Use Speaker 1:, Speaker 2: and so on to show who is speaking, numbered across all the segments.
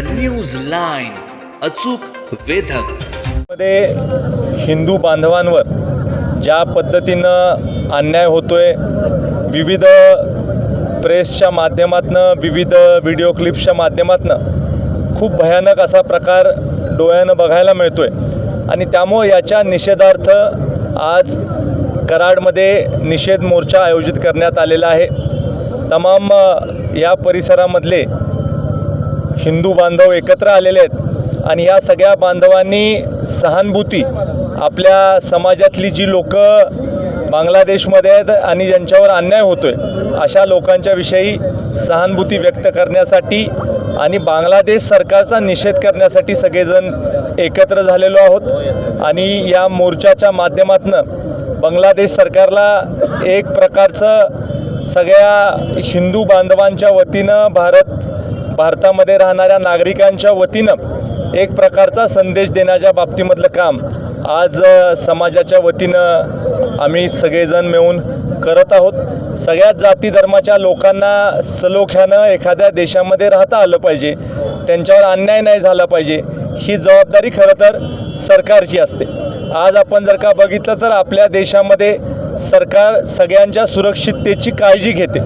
Speaker 1: News line अचूक वेधक.
Speaker 2: मध्ये हिंदू बांधवांवर ज्या पद्धतीनं अन्याय होतोय विविध प्रेसच्या माध्यमातून विविध व्हिडिओ क्लिप्सच्या माध्यमातून खूप भयानक असा प्रकार डोळ्यानं बघायला मिळतोय. आणि त्यामुळं याच्या निषेधार्थ आज कराडमध्ये निषेध मोर्चा आयोजित करण्यात आलेला आहे. तमाम या परिसरामधले हिंदू बांधव एकत्र आलेले आहेत. आणि या सगळ्या बांधवांनी सहानुभूती आपल्या समाजातली जी लोक बांगलादेशमध्ये आहेत आणि ज्यांच्यावर अन्याय होतोय अशा लोकांच्या विषयी सहानुभूती व्यक्त करण्यासाठी आणि बांगलादेश सरकारचा निषेध करण्यासाठी सगळेजण एकत्र झालेलो आहोत. आणि या मोर्चाच्या माध्यमातून बांगलादेश सरकारला एक प्रकारचं सगळ्या हिंदू बांधवांच्या वतीनं भारत भारतामध्ये राहणाऱ्या नागरिकांच्या वतीनं एक प्रकारचा संदेश देण्याच्या बाबतीमधलं काम आज समाजाच्या वतीनं आम्ही सगळेजण मिळून करत आहोत. सगळ्याच जाती धर्माच्या लोकांना सलोख्यानं एखाद्या देशामध्ये राहता आलं पाहिजे त्यांच्यावर अन्याय नाही झाला पाहिजे ही जबाबदारी खरं तर सरकारची असते. आज आपण जर का बघितलं तर आपल्या देशामध्ये सरकार सगळ्यांच्या सुरक्षिततेची काळजी घेते.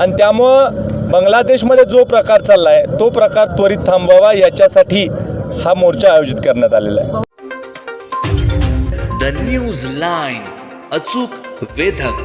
Speaker 2: आणि त्यामुळं बांगलादेशमध्ये जो प्रकार चालला आहे तो प्रकार त्वरित थांबवावा याच्यासाठी हा मोर्चा आयोजित करण्यात आलेला आहे.
Speaker 1: द न्यूज लाईन अचूक वेधक.